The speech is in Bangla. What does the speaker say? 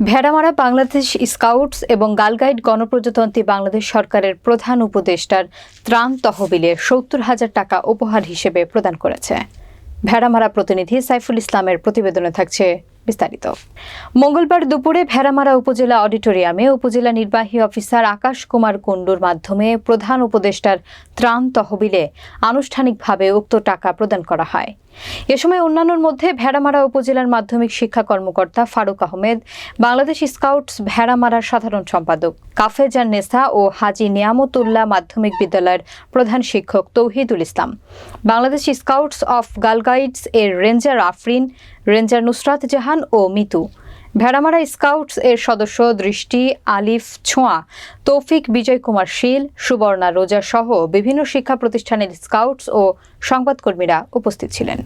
ভেড়ামারা বাংলাদেশ স্কাউটস এবং গালগাইড গণপ্রজাতন্ত্রী বাংলাদেশ সরকারের প্রধান উপদেষ্টার ত্রাণ তহবিলে সত্তর হাজার টাকা উপহার হিসেবে প্রদান করেছে। ভেড়ামারা প্রতিনিধি সাইফুল ইসলামের প্রতিবেদনে থাকছে বিস্তারিত। মঙ্গলবার দুপুরে ভেড়ামারা উপজেলা অডিটোরিয়ামে উপজেলা নির্বাহী অফিসার আকাশ কুমার কুণ্ডুর মাধ্যমে প্রধান উপদেষ্টার ত্রাণ তহবিলে আনুষ্ঠানিকভাবে উক্ত টাকা প্রদান করা হয়। এ সময় অন্যান্যর মধ্যে ভেড়ামারা উপজেলার মাধ্যমিক শিক্ষা কর্মকর্তা ফারুক আহমেদ, বাংলাদেশ স্কাউটস ভেড়ামারার সাধারণ সম্পাদক কাফেজান নেসা ও হাজি নিয়ামতুল্লাহ মাধ্যমিক বিদ্যালয়ের প্রধান শিক্ষক Tauhidul Islam. Bangladesh scouts of girl guides এর রেঞ্জার আফরিন রেঞ্জার নুসরাত জাহান ও মিতু। ভেড়ামারা স্কাউটস এর সদস্য দৃষ্টি আলিফ ছোঁয়া, তৌফিক বিজয় কুমার শীল, সুবর্ণা রোজা সহ বিভিন্ন শিক্ষা প্রতিষ্ঠানের স্কাউটস ও সংবাদকর্মীরা উপস্থিত ছিলেন।